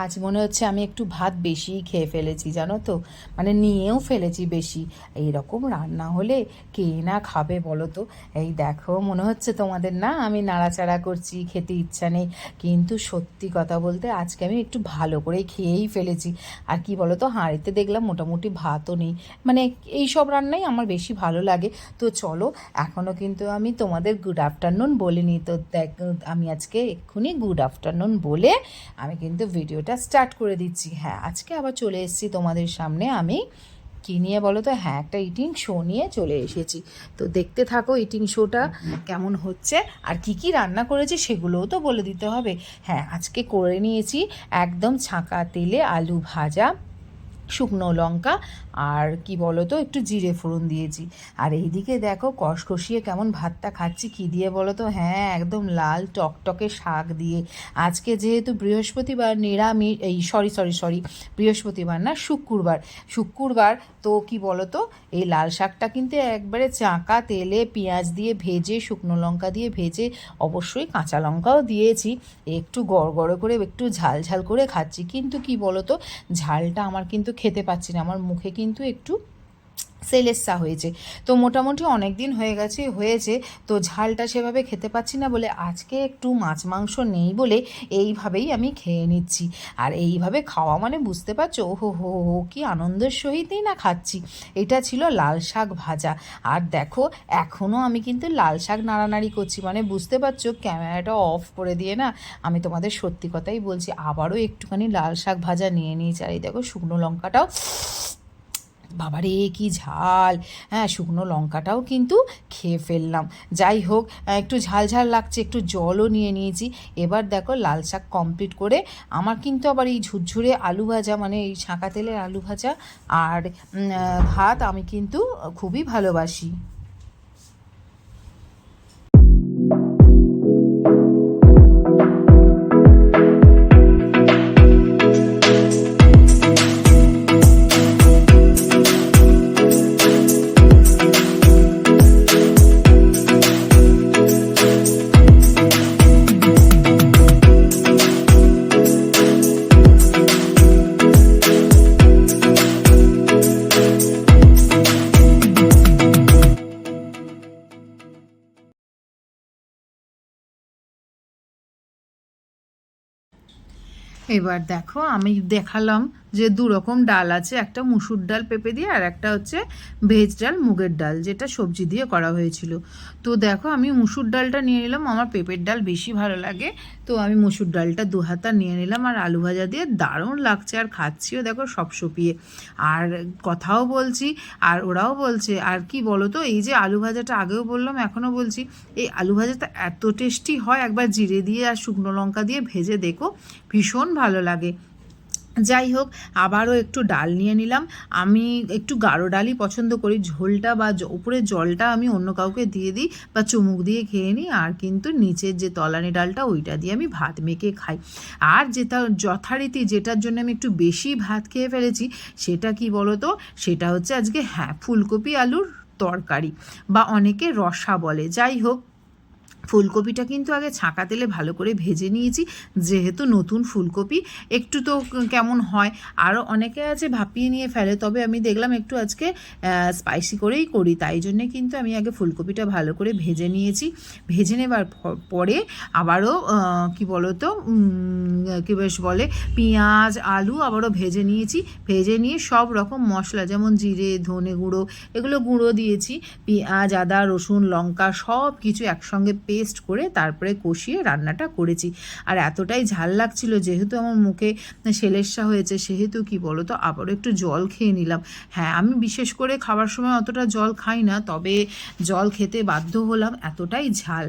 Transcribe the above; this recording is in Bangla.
আজ মনে হচ্ছে আমি একটু ভাত বেশিই খেয়ে ফেলেছি, জানো তো? মানে নিয়েও ফেলেছি বেশি। এইরকম রান্না হলে কে না খাবে বলো তো? এই দেখো, মনে হচ্ছে তোমাদের না আমি নাড়াচাড়া করছি, খেতে ইচ্ছা নেই। কিন্তু সত্যি কথা বলতে আজকে আমি একটু ভালো করে খেয়েই ফেলেছি। আর কি বলো তো, হাঁড়িতে দেখলাম মোটামুটি ভাতও নেই। মানে এই সব রান্নাই আমার বেশি ভালো লাগে। তো চলো এখনও কিন্তু আমি তোমাদের গুড আফটারনুন বলিনি। তো দেখ, আমি আজকে এক্ষুনি গুড আফটারনুন বলে আমি কিন্তু ভিডিওটা স্টার্ট করে দিচ্ছি। হ্যাঁ আজকে আবার চলে এসেছি তোমাদের সামনে। আমি কী নিয়ে বলো তো? হ্যাঁ একটা ইটিং শো নিয়ে চলে এসেছি। তো দেখতে থাকো ইটিং শোটা কেমন হচ্ছে আর কি কি রান্না করেছি সেগুলোও তো বলে দিতে হবে। হ্যাঁ আজকে করে নিয়েছি একদম ছাঁকা তেলে আলু ভাজা। শুকনো লঙ্কা আর কি বলো তো একটু জিরে ফোড়ন দিয়েছি। আর এইদিকে দেখো কষকষিয়ে কেমন ভাতটা খাচ্ছি, কী দিয়ে বলো তো হ্যাঁ একদম লাল টকটকে শাক দিয়ে। আজকে যেহেতু বৃহস্পতিবার নিরামিষ এই সরি সরি সরি, বৃহস্পতিবার না, শুক্রবার। শুক্রবার তো কি বলো তো এই লাল শাকটা কিন্তু একবারে চাকা তেলে পেঁয়াজ দিয়ে ভেজে, শুকনো লঙ্কা দিয়ে ভেজে, অবশ্যই কাঁচা লঙ্কাও দিয়েছি। একটু গড় গড় করে, একটু ঝাল ঝাল করে খাচ্ছি। কিন্তু কি বলো তো ঝালটা আমার কিন্তু খেতে পাচ্ছি না। আমার মুখে কিন্তু একটু সেলেসা হয়েছে। তো মোটামুটি অনেক দিন হয়ে গেছে, হয়েছে। তো ঝালটা সেভাবে খেতে পাচ্ছি না বলে আজকে একটু মাছ মাংস নেই বলে এইভাবেই আমি খেয়ে নিচ্ছি। আর এইভাবে খাওয়া মানে বুঝতে পারছ? হো হো হো, কি আনন্দের সহিতই না খাচ্ছি। এটা ছিল লাল শাক ভাজা। আর দেখো এখনও আমি কিন্তু লাল শাক নাড়ানাড়ি করছি। মানে বুঝতে পারছ, ক্যামেরাটা অফ করে দিয়ে না আমি তোমাদের সত্যি কথাই বলছি, আবারও একটুখানি লাল শাক ভাজা নিয়ে নিয়েছি। আর এই দেখো শুকনো লঙ্কাটাও বাবারে, কি ঝাল। হ্যাঁ শুকনো লঙ্কাটাও কিন্তু খেয়ে ফেললাম। যাই হোক একটু ঝাল ঝাল লাগছে, একটু জলও নিয়ে নিয়েছি। এবার দেখো, লাল শাক কমপ্লিট করে আমার কিন্তু আবার এই ঝুরঝুরে আলু ভাজা মানে এই ছাঁকা তেলের আলু ভাজা আর ভাত আমি কিন্তু খুবই ভালোবাসি। এবার দেখো আমি দেখালাম যে দু রকম ডাল আছে, একটা মুসুর ডাল পেঁপে দিয়ে আর একটা হচ্ছে ভেজ ডাল, মুগের ডাল, যেটা সবজি দিয়ে করা হয়েছিল। তো দেখো, আমি মুসুর ডালটা নিয়ে নিলাম, আমার পেঁপের ডাল বেশি ভালো লাগে। তো আমি মুসুর ডালটা দু হাতা নিয়ে নিলাম আর আলু ভাজা দিয়ে দারুণ লাগছে আর খাচ্ছিও দেখো সব সপিয়ে আর কথাও বলছি, আর ওরাও বলছে, আর কি বলো তো, এই যে আলু ভাজাটা আগেও বললাম, এখনও বলছি, এই আলু ভাজাটা এত টেস্টি হয়, একবার জিরে দিয়ে আর শুকনো লঙ্কা দিয়ে ভেজে দেখো, ভীষণ ভালো লাগে। যাই হোক আবারও একটু ডাল নিয়ে নিলাম। আমি একটু গাঢ় ডালই পছন্দ করি। ঝোলটা বা উপরে জলটা আমি অন্য কাউকে দিয়ে দিই বা চুমুক দিয়ে খেয়ে নিই। আর কিন্তু নিচের যে তলানি ডালটা, ওইটা দিয়ে আমি ভাত মেখে খাই। আর যেটা যথারীতি যেটার জন্য আমি একটু বেশি ভাত খেয়ে ফেলেছি, সেটা কি বলো তো সেটা হচ্ছে আজকে হ্যাঁ ফুলকপি আলুর তরকারি বা অনেকে রসা বলে। যাই হোক ফুলকপিটা কিন্তু আগে ছাঁকা তেলে ভালো করে ভেজে নিয়েছি। যেহেতু নতুন ফুলকপি একটু তো কেমন হয়। আরও অনেকে আছে ভাপিয়ে নিয়ে ফেলে তবে আমি দেখলাম একটু আজকে স্পাইসি করেই করি। তাই জন্যে কিন্তু আমি আগে ফুলকপিটা ভালো করে ভেজে নিয়েছি। ভেজে নেবার পরে আবারও কি বলো তো উম, কি বেশ বলে পেঁয়াজ আলু আবারও ভেজে নিয়েছি। ভেজে নিয়ে সব রকম মশলা যেমন জিরে ধনে গুঁড়ো এগুলো গুঁড়ো দিয়েছি। পেঁয়াজ আদা রসুন লঙ্কা সব কিছু একসঙ্গে পেস্ট করে তারপরে কষিয়ে রান্নাটা করেছি। আর এতটাই ঝাল লাগছিল যেহেতু আমার মুখে সেলেসা হয়েছে, সেহেতু কি বলো তো আবারও একটু জল খেয়ে নিলাম। হ্যাঁ আমি বিশেষ করে খাবার সময় অতটা জল খাই না, তবে জল খেতে বাধ্য হলাম, এতটাই ঝাল।